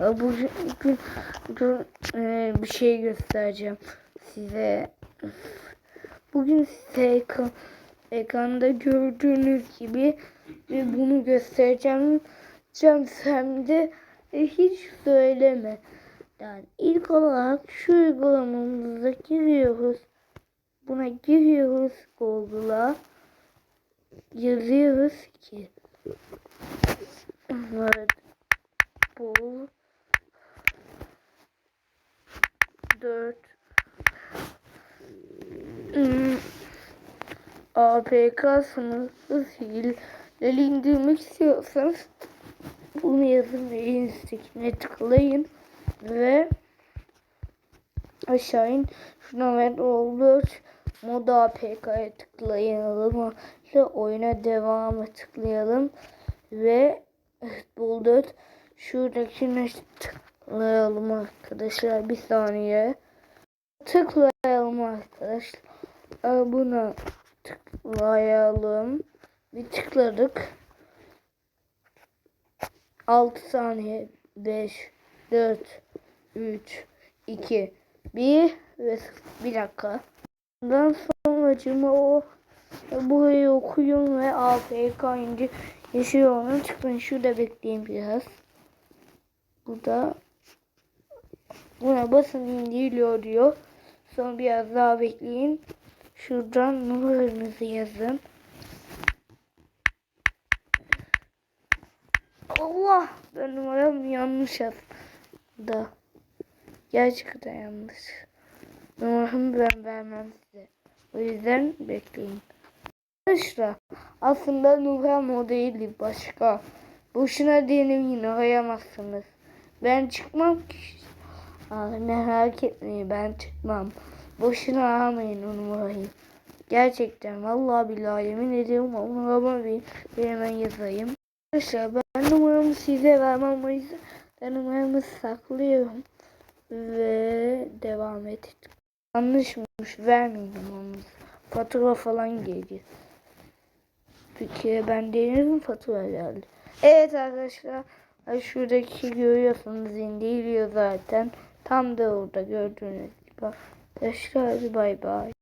Bugün, bugün e, bir şey göstereceğim size. Bugün size ekran, ekranda gördüğünüz gibi e, bunu göstereceğim. Cem sen de e, hiç söyleme. Yani ilk olarak şu uygulamamıza giriyoruz. Buna giriyoruz Google'a. Yazıyoruz ki Evet. Bu 4 hmm. APK sınırsız hileli indirmek istiyorsanız bunu yazın ve en üsttekine tıklayın ve aşağı in. Şuna ver olur moda APK'ya tıklayalım. Ve oyuna devamı tıklayalım ve bulduk şuradakine tıklayalım arkadaşlar bir saniye tıklayalım arkadaşlar buna tıklayalım bir tıkladık 6 saniye 5 4 3 2 1 ve 0. bir dakika Ondan sonra o burayı okuyun ve AFK ince yaşıyor onu çıkın şurada bekleyin biraz. Burada buna basın indiriliyor diyor. Sonra biraz daha bekleyin. Şuradan numaranızı yazın. Allah ben numaram yanlış yazdım. Gerçekten yanlış. Numaramı ben vermem size. O yüzden bekleyin. Arkadaşlar aslında numaram o değildi başka. Boşuna deneyin arayamazsınız. Ben çıkmam ki. Aa, merak etmeyin ben çıkmam. Boşuna aramayın o numarayı. Gerçekten vallahi billahi yemin ediyorum numaramı bir, bir hemen yazayım. Arkadaşlar ben numaramı size vermem o yüzden ben numaramı saklıyorum. Ve devam et. Yanlışmış vermeyin onu. Fatura falan geliyor. Peki ben denerim fatura geldi. Evet arkadaşlar. Şuradaki görüyorsunuz indiriyor zaten. Tam da orada gördüğünüz gibi. Arkadaşlar bay bay.